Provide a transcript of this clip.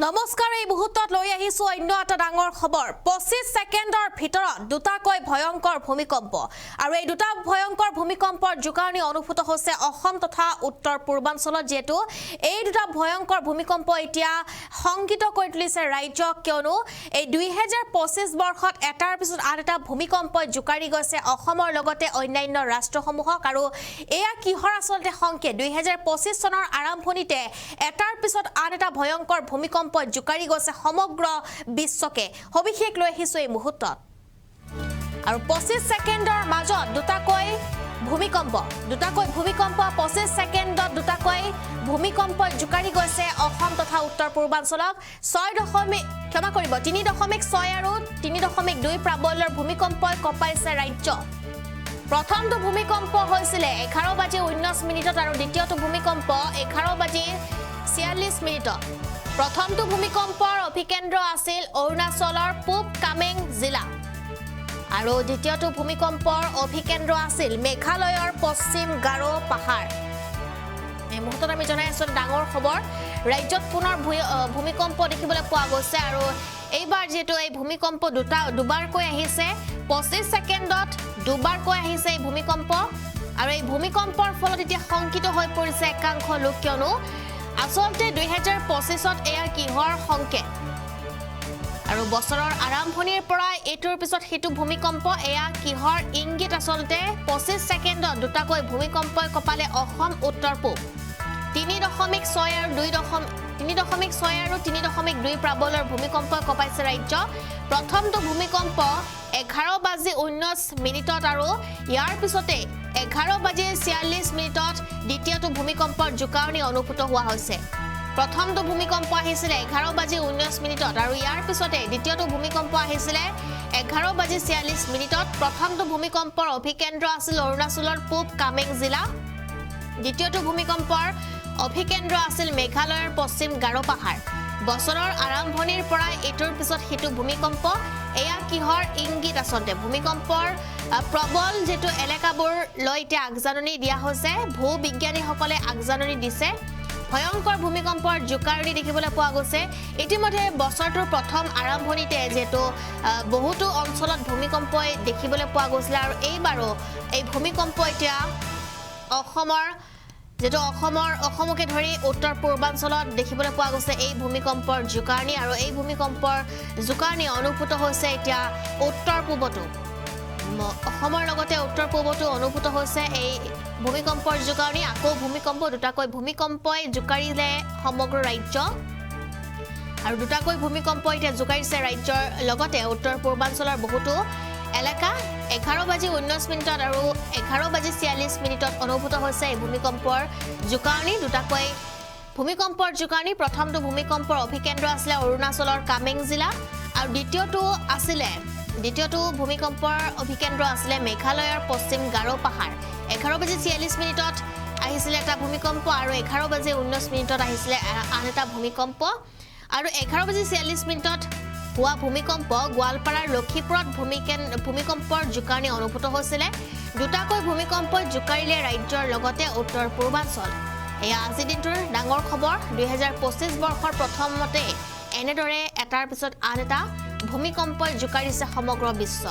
নমস্কাৰ এই মুহূৰ্তত লৈ আহিছো অন্য এটা ডাঙৰ খবৰ। পঁচিছ ছেকেণ্ডৰ ভিতৰত দুটাকৈ ভয়ংকৰ ভূমিকম্প। আৰু এই দুটা ভয়ংকৰ ভূমিকম্পৰ জোকাৰণি অনুভূত হৈছে অসম তথা উত্তৰ পূৰ্বাঞ্চলত যিহেতু এই দুটা ভয়ংকৰ ভূমিকম্প এতিয়া শংকিত কৰি তুলিছে ৰাজ্যক কিয়নো এই দুহেজাৰ পঁচিছ বৰ্ষত এটাৰ পিছত আন এটা ভূমিকম্পই জোকাৰি গৈছে অসমৰ লগতে অন্যান্য ৰাষ্ট্ৰসমূহক। আৰু এয়া কিহৰ আচলতে সংকেত? দুহেজাৰ পঁচিছ চনৰ আৰম্ভণিতে এটাৰ পিছত আন এটা ভয়ংকৰ ভূমিকম্পই জোকাৰি গৈছে সমগ্ৰ বিশ্বকে। সবিশেষ লৈ আহিছো এই মুহূৰ্তত। আৰু পঁচিছ ছেকেণ্ডৰ মাজত দুটাকৈ ভূমিকম্প দুটাকৈ ভূমিকম্প, পঁচিছ ছেকেণ্ডত দুটাকৈ ভূমিকম্পই জোকাৰি গৈছে অসম তথা উত্তৰ পূৰ্বাঞ্চলক। ছয় দশমিক, ক্ষমা কৰিব, তিনি দশমিক ছয় আৰু তিনি দশমিক দুই প্ৰাবল্যৰ ভূমিকম্পই কঁপাইছে ৰাজ্য। প্ৰথমটো ভূমিকম্প হৈছিলে এঘাৰ বাজি ঊনৈছ মিনিটত আৰু দ্বিতীয়টো ভূমিকম্প এঘাৰ বাজি ছিয়াল্লিছ মিনিটত প্ৰথমটো ভূমিকম্পৰ অভিকেন্দ্ৰ আছিল অৰুণাচলৰ পূব কামেং জিলা। আৰু দ্বিতীয়টো ভূমিকম্পৰ অভিকেন্দ্ৰ আছিল মেঘালয়ৰ পশ্চিম গাৰো পাহাৰ। এই মুহূৰ্তত আমি জনাই আছো ডাঙৰ খবৰ। ৰাজ্যত পুনৰ ভূ- ভূমিকম্প দেখিবলৈ পোৱা গৈছে আৰু এইবাৰ যিহেতু এই ভূমিকম্প দুটা দুবাৰকৈ আহিছে পঁচিছ ছেকেণ্ডত দুবাৰকৈ আহিছে এই ভূমিকম্প। আৰু এই ভূমিকম্পৰ ফলত এতিয়া শংকিত হৈ পৰিছে একাংশ লোক কিয়নো আচলতে দুহেজাৰ পঁচিছত এয়া কিহৰ সংকেত? আৰু বছৰৰ আৰম্ভণিৰ পৰাই এইটোৰ পিছত সেইটো ভূমিকম্প এয়া কিহৰ ইংগিত আচলতে? পঁচিছ ছেকেণ্ডত দুটাকৈ ভূমিকম্পই কপালে অসম উত্তৰ পূব। তিনি দশমিক ছয় আৰু দুই দশম তিনি দশমিক ছয় আৰু তিনি দশমিক দুই প্ৰাবলৰ ভূমিকম্পই কপাইছে ৰাজ্য। প্ৰথমটো ভূমিকম্প এঘাৰ বাজি ঊনৈছ মিনিটত আৰু ইয়াৰ পিছতে এঘাৰ বাজি ছিয়াল্লিছ মিনিটত দ্বিতীয়টো ভূমিকম্পৰ জোকাৰণি অনুভূত হোৱা হৈছে। প্ৰথমটো ভূমিকম্প আহিছিলে এঘাৰ বাজি ঊনৈছ মিনিটত আৰু ইয়াৰ পিছতে দ্বিতীয়টো ভূমিকম্প আহিছিলে এঘাৰ বাজি ছিয়াল্লিছ মিনিটত। প্ৰথমটো ভূমিকম্পৰ অভিকেন্দ্ৰ আছিল অৰুণাচলৰ পূব কামেং জিলা। দ্বিতীয়টো ভূমিকম্পৰ অভিকেন্দ্ৰ আছিল মেঘালয়ৰ পশ্চিম গাৰো পাহাৰ। বছৰৰ আৰম্ভণিৰ পৰাই এইটোৰ পিছত সিটো ভূমিকম্প। এয়া কিহৰ ইংগিত আচলতে? ভূমিকম্পৰ প্ৰবল যিটো এলেকাবোৰ লৈ এতিয়া আগজাননী দিয়া হৈছে ভূ বিজ্ঞানীসকলে আগজাননী দিছে। ভয়ংকৰ ভূমিকম্পৰ জোকাৰণি দেখিবলৈ পোৱা গৈছে। ইতিমধ্যে বছৰটোৰ প্ৰথম আৰম্ভণিতে যিহেতু বহুতো অঞ্চলত ভূমিকম্পই দেখিবলৈ পোৱা গৈছিলে আৰু এইবাৰো এই ভূমিকম্প এতিয়া অসমৰ যিটো অসমৰ অসমকে ধৰি উত্তৰ পূৰ্বাঞ্চলত দেখিবলৈ পোৱা গৈছে এই ভূমিকম্পৰ জোকাৰণি আৰু এই ভূমিকম্পৰ জোকাৰণি অনুভূত হৈছে এতিয়া উত্তৰ পূবতো। অসমৰ লগতে উত্তৰ পূবতো অনুভূত হৈছে এই ভূমিকম্পৰ জোকাৰণি আকৌ ভূমিকম্প দুটাকৈ ভূমিকম্পই জোকাৰিলে সমগ্ৰ ৰাজ্য। আৰু দুটাকৈ ভূমিকম্প এতিয়া জোকাৰিছে ৰাজ্যৰ লগতে উত্তৰ পূৰ্বাঞ্চলৰ বহুতো এলেকা। এঘাৰ বাজি ঊনৈছ মিনিটত আৰু এঘাৰ বাজি ছিয়াল্লিছ মিনিটত অনুভূত হৈছে এই ভূমিকম্পৰ জোকাৰণি দুটাকৈ। ভূমিকম্পৰ জোকাৰণি প্ৰথমটো ভূমিকম্পৰ অভিকেন্দ্ৰ আছিলে অৰুণাচলৰ কামেং জিলা আৰু দ্বিতীয়টো আছিলে দ্বিতীয়টো ভূমিকম্পৰ অভিকেন্দ্ৰ আছিলে মেঘালয়ৰ পশ্চিম গাৰো পাহাৰ। এঘাৰ বাজি ছিয়াল্লিছ মিনিটত আহিছিলে এটা ভূমিকম্প আৰু এঘাৰ বাজি ঊনৈছ মিনিটত আহিছিলে আন এটা ভূমিকম্প। আৰু এঘাৰ বাজি ছিয়াল্লিছ মিনিটত হোৱা ভূমিকম্প গোৱালপাৰাৰ লক্ষীপুৰত ভূমিকম্পৰ জোকাৰণি অনুভূত হৈছিলে। দুটাকৈ ভূমিকম্পই জোকাৰিলে ৰাজ্যৰ লগতে উত্তৰ পূৰ্বাঞ্চল। এয়া আজিৰ দিনটোৰ ডাঙৰ খবৰ। দুহেজাৰ পঁচিছ বৰ্ষৰ প্ৰথমতে এনেদৰে এটাৰ পিছত আন এটা ভূমিকম্পই জোকাৰিছে সমগ্ৰ বিশ্ব।